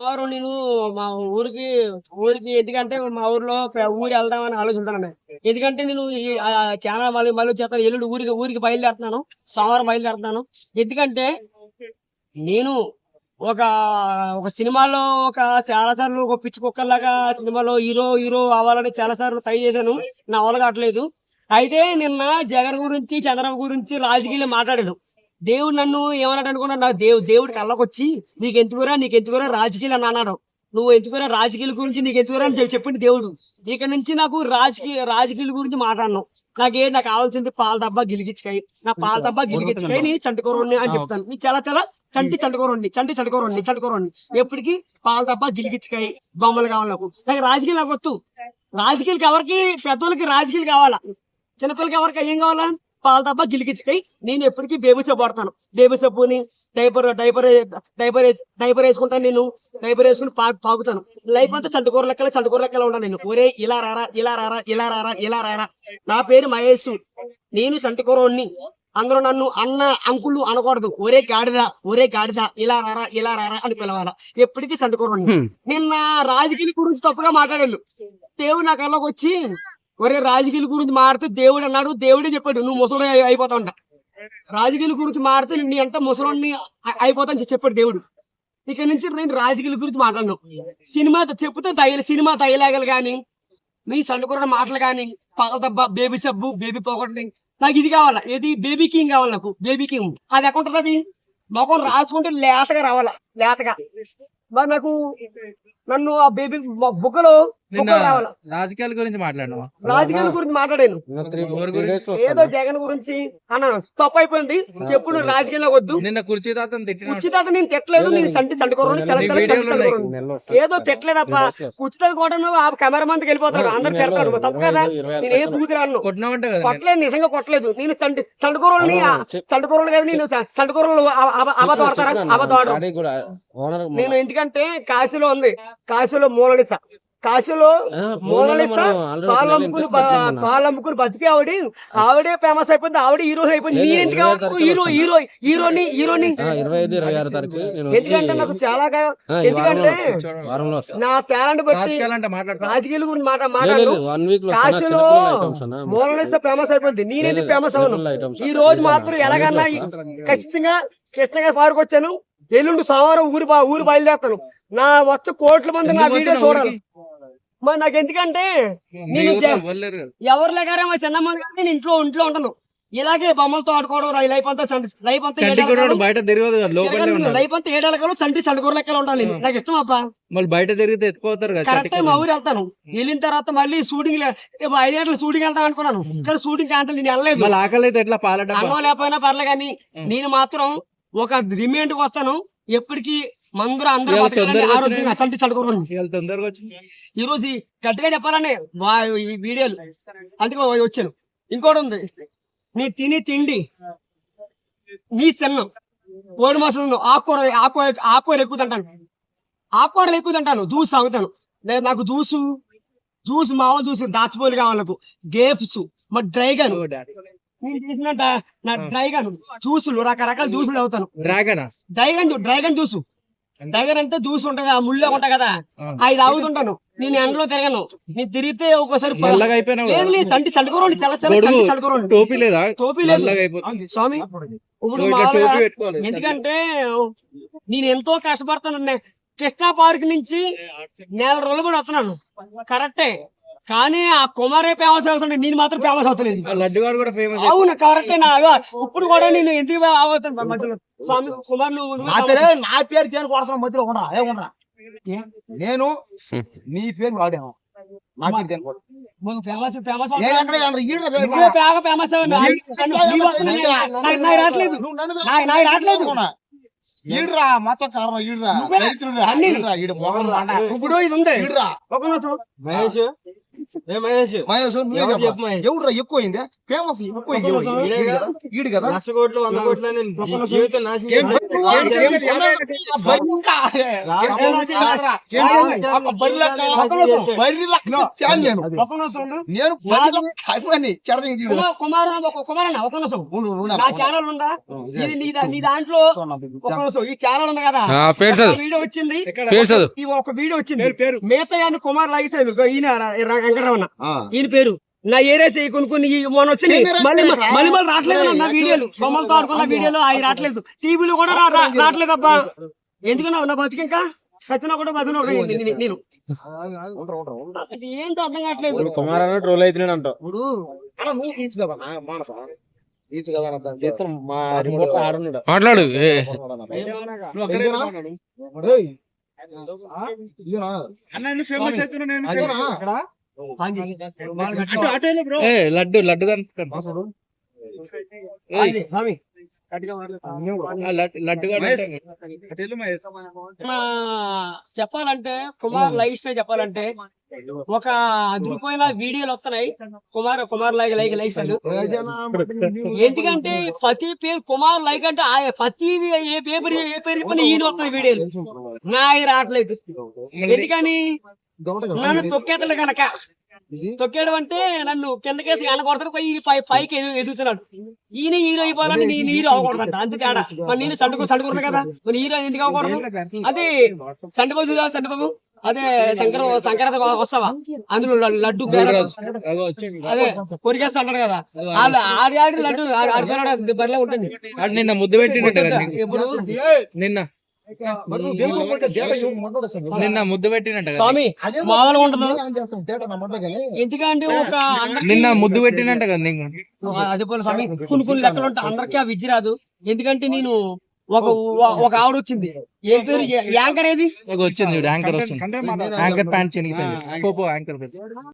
వారు నేను మా ఊరికి ఊరికి ఎందుకంటే మా ఊర్లో ఊరు వెళ్దామని ఆలోచిస్తానండి ఎందుకంటే నేను చాలా మళ్ళీ మళ్ళీ చేస్తాను ఎల్లుండి ఊరికి ఊరికి బయలుదేరుతున్నాను సోమవారం బయలుదేరుతున్నాను. ఎందుకంటే నేను ఒక ఒక సినిమాలో ఒక చాలా సార్లు ఒక పిచ్చి కుక్కలాగా సినిమాలో హీరో హీరో అవ్వాలని చాలా సార్లు ట్రై చేశాను. నా వల్ల కావట్లేదు. అయితే నిన్న జగన్ గురించి చంద్రబాబు గురించి రాజకీయాలు మాట్లాడాడు. దేవుడు నన్ను ఏమన్నాడు అనుకున్నా నా దేవు దేవుడికి కళ్ళకొచ్చి నీకు ఎందుకురా నీకు ఎందుకురా రాజకీయాలు అని అన్నాడు. నువ్వు ఎందుకురా రాజకీయాల గురించి నీకు ఎందుకురా అని చెప్పింది దేవుడు. ఇక నుంచి నాకు రాజకీయ రాజకీయాల గురించి మాట్లాడను. నాకే నాకు కావాల్సింది పాల డబ్బా గిలిగించుకాయి నా పాల డబ్బా గిలిగించుకాయి నీ చంటుకోరండి అని చెప్తాను. నీ చాలా చాలా చంటి చంటకూరండి చంటి చంటకూరండి చంటకూరండి ఎప్పటికీ పాల డబ్బా గిలిగించుకాయి బొమ్మలు కావాలి నాకు. నాకు రాజకీయాలు నాకు వద్దు. రాజకీయాలకి ఎవరికి పెద్దోళ్ళకి రాజకీయాలు కావాలా? చిన్నపిల్లలకి ఎవరికి ఏం కావాలా? పాల తప్ప గిలికిచ్చుకై నేను ఎప్పటికీ బేబీ సబ్బు వాడతాను. బేబీ సబ్బుని డైపర్ డైపర్ డైపర్ డైపర్ వేసుకుంటాను నేను. డైపర్ వేసుకుని పా పాకుతాను. లైఫ్ అంతా చంటుకూర లెక్కల చంటుకూర లెక్కల ఉంటాను నేను. ఒరే ఇలా రారా ఇలా రారా ఇలా రారా ఇలా రారా. నా పేరు మహేష్. నేను చంటుకూరోని అందరూ నన్ను అన్న అంకులు అనకూడదు. ఒరే గాడిద ఒరే గాడిద ఇలా రారా ఇలా రారా అని పిలవాలా. ఎప్పటికీ చంటుకూరోని నిన్న రాజకీయాల గురించి తప్పుగా మాట్లాడాను దేవుడు నా కళ్ళకి వచ్చి ఒరే రాజకీయాల గురించి మాడితే దేవుడు అన్నాడు దేవుడే చెప్పాడు నువ్వు ముసలి అయిపోతా ఉంటా. రాజకీయాల గురించి మాడితే నీ అంత ముసలోని అయిపోతా చెప్పాడు దేవుడు. ఇక నుంచి నేను రాజకీయాల గురించి మాట్లాడను. సినిమా చెప్తే తగిన సినిమా తగిలాగలు కానీ నీ సండుకున్న మాటలు కానీ పగల దెబ్బ బేబీ సబ్బు బేబీ పోగొట్టి నాకు ఇది కావాలా? ఏది? బేబీ కింగ్ కావాలి నాకు బేబీ కింగ్. అది ఎక్కడ ఉంటుంది అది? మొఖం రాసుకుంటే లేతగా రావాలా? లేతగా. మరి నాకు నన్ను ఆ బేబీ బుక్కలో నిన్న రాజకీయాల గురించి మాట్లాడినావా? రాజకీయాల గురించి మాట్లాడాను? ఏదో జగన్ గురించి అన్నాను తప్పు అయిపోయింది ఎప్పుడు రాజకీయంలో వద్దు. నిన్న కుర్చీ తిట్టిన ఉచిత నేను తిట్టలేదు నేను చంటి చండుకోరు. ఏదో తిట్టలేదప్ప. ఉచిత కూడా నువ్వు ఆ కెమెరా మందికి వెళ్ళిపోతాడు అందరు తిడతాడు తప్పు కదా. నేను ఏ పూర్తి రాను. కొట్టినావంట కదా కొట్టలేదు నిజంగా కొట్టలేదు. నేను చంటి చండుకూరని చండుకూరలు కదా నేను చండుకూరలు అబద్ధం ఆడతారా అబద్ధం ఆడరు నేను ఎందుకంటే కాశీలో ఉంది. కాశీలో మూలనిస కాశీలో మోనలిసా కాళ్ళు అమ్ముకుని బతికి ఆవిడ. ఆవిడే ఫేమస్ అయిపోయింది ఆవిడ హీరో అయిపోయింది. హీరో. హీరో హీరోని హీరోని వచ్చి ఎందుకంటే నాకు చాలా ఎందుకంటే నా టాలెంట్ బట్టి రాజకీయాలు గురించి మాట మాట్లాడు. కాశీలో. మోనలిసా ఫేమస్ అయిపోయింది. నేనేది లేదు, ఫేమస్ అవును. ఈ రోజు మాత్రం ఎలాగన్నా. ఖచ్చితంగా కృష్ణగా పార్క్ వచ్చాను. ఎల్లుండి సోమవారం ఊరి ఊరు బయలుదేరుతాను. నా మొత్తం కోట్ల మంది నా వీడియో చూడాలి? మరి నాకు ఎందుకంటే నేను. ఎవరు లేగారే మా చిన్నమ్మ కానీ నేను ఇంట్లో ఇంట్లో ఉంటాను. ఇలాగే బొమ్మలతో ఆడుకోవడం లైఫ్ అంతా చంటి లైఫ్ అంతా బయట తిరగదు లైఫ్ అంతా ఏడాలకాలు చంటి చండుకూర లెక్కలు ఉండాలి. నాకు ఇష్టం అప్ప మళ్ళీ బయట తిరిగితే ఎత్తుకోతారు కరెక్ట్ మా ఊరు వెళ్తాను. వెళ్ళిన తర్వాత మళ్ళీ షూటింగ్ ఐదు గంటలు షూటింగ్ వెళ్తాం అనుకున్నాను. కానీ షూటింగ్ కాంటే నేను వెళ్ళలేదు. మళ్ళీ ఆకలి అయితే ఎట్లా పాల డబ్బా? అన్నం లేకపోయినా పర్లే కానీ నేను మాత్రం ఒక రిమైండ్ వస్తాను. ఎప్పటికీ అందరూ ఆరోగ్యంగా ఇవాళ తొందరగా వచ్చి ఈ రోజు గట్టిగా ఈ వీడియోలు. అందుకే వచ్చాను. ఇంకోటి ఉంది. నీ తిని తిండి నీ తిన్నం కోడి మాసం ఆకుకూర ఆకుకూర ఆకుకూర ఎక్కువ తింటాను. ఆకుకూరలు ఎక్కువ తింటాను. జ్యూస్ తాగుతాను. లేదు నాకు జ్యూసు జ్యూస్ మామూలు జ్యూస్ దాచిపోలు కావాలి నాకు గేప్స్ మరి డ్రైగన్. నేను చేసిన నా డ్రైగన్ జ్యూసులు రకరకాల జ్యూసులు తాగుతాను. డ్రాగనా డ్రైగన్ డ్రైగన్ జ్యూస్. డ్రైగన్ అంటే జ్యూస్ ఉంటుంది కదా ముళ్ళ ఉంటాయి కదా. ఆ. అవి తాగుతుంటాను. నేను ఎండలో తిరగను. నేను తిరిగితే ఒక్కోసారి చంటి చల్లకూరండి చల్ల చల్ల చల్లకూరండి టోపీ లేదా? టోపీ లేదు. స్వామి ఇప్పుడు ఎందుకంటే నేను ఎంతో కష్టపడతానండి కృష్ణా పార్క్ నుంచి నెల రోజులు కూడా వస్తున్నాను. కరెక్టే. కానీ ఆ కుమారే ఫేమస్ అవుతుంది నేను మాత్రం ఫేమస్ అవుతలేదు ఆ లడ్డుగాడు కూడా ఫేమస్ అవును కరెక్టే నా ఇప్పుడు కూడా నేను ఎందుకు అవుతాను మధ్యలో స్వామి కుమార్ నువ్వు నా పేరే నా పేరు దేని కొడతాను మధ్యలో ఉండరా? ఏ ఉండరా? నేను నీ పేరు వాడాను. ఫేమస్ ఫేమస్ ఫేమస్ రావట్లేదు. నాకు- రావట్లేదు. ఈడ్రా మొత్తం కారణం ఈడ్రా. ఇప్పుడు ఇది ఉంది ఈడ్రా ఒక. మహేష్? మహేష్? ఎక్కువైందే? ఫేమస్ ఎక్కువ. ఈడు కదా. లక్ష కోట్లు వంద కోట్లు జీవితం నేను. అభిమాని. ఒక నా. ఛానల్ ఉందా? ఇదే. నీ దా- నీ దాంట్లో ఒక ఈ ఛానల్ ఉంది కదా. వీడియో వచ్చింది. ఒక వీడియో వచ్చింది. మిగతా కుమార్ లాగేసాడు ఇగో ఈయన వెంకటరమణ. ఈయన పేరు నా ఏరియా చేయి ఈ మొన్న వచ్చింది ఏమి మళ్ళీ? మళ్ళీ మళ్ళీ రావట్లేదు నా వీడియోలు బొమ్మలతో ఆడుకున్న వీడియోలు అవి రావట్లేదు టీవీలో కూడా రావట్లేదు అబ్బా ఎందుకన్నా నా బతికి ఇంకా సచిన కూడా బతిన నేను ఏంటో అర్థం కావట్లేదు కుమార్ అన్న ట్రోల్ అవుతున్నాడు ఇప్పుడు మాట్లాడు? ఇదేనా? ఫేమస్ అదేనా? ఏ లడ్డు లడ్డు స్వామి. చెప్పాలంటే కుమార్ లైఫ్ స్టైల్ చెప్పాలంటే ఒక అదిరిపోయిన వీడియోలు వస్తున్నాయి. Kumar Kumar like like lifestyle. ఎందుకంటే ప్రతి పేరు కుమార్ లైక్ అంటే ఆ ప్రతి ఏ పేపర్ ఏ పేరు చెప్పినా ఈయన వస్తున్నాయి వీడియోలు. నా రావట్లేదు. ఎందుకని? నన్ను తొక్కేతలు కనుక తొక్కేయడం అంటే నన్ను కిందకేసి కనకొడతాడు పై పై పైకి ఎదు ఎదుగుతున్నాడు. ఈయన హీరో అయిపోవాలని నేను హీరో అవ్వకూడదంట అంతే తేడా. మరి నేను సండుకు సండుకున్నా కదా? మరి హీరో ఎందుకు అవ్వకూడదు? అదే సండిబాబు చూసావా సండిబాబు అదే శంకర శంకర వస్తావా? అందులో లడ్డు గురురాజు. అగో వచ్చింది. అదే కొరికేస్తా అంటారు కదా. వాళ్ళు ఆడి ఆడి లడ్డు ఆడి ఆడి పిల్లడు బరిలో ఉంటుంది. నిన్న ముద్దు నీకు. ఇప్పుడు నిన్న. నిన్న ముద్దు పెట్టినట్టు స్వామి మామూలుగా నిన్న ఎందుకంటే ఒక అందరికీ ముద్దు పెట్టినట్ట కదా నీకు. అదే పోలే స్వామి కొన్ని కొన్ని లెక్కలు ఉంటాయి అందరికీ ఆ విద్య రాదు. ఎందుకంటే నేను ఒక ఒక ఆవిడ వచ్చింది. ఏం పేరు? యాంకర్ ఏది? వచ్చింది యాంకర్ వస్తుంది. యాంకర్ ప్యాంట్ చినిగిపోయింది. యాంకర్.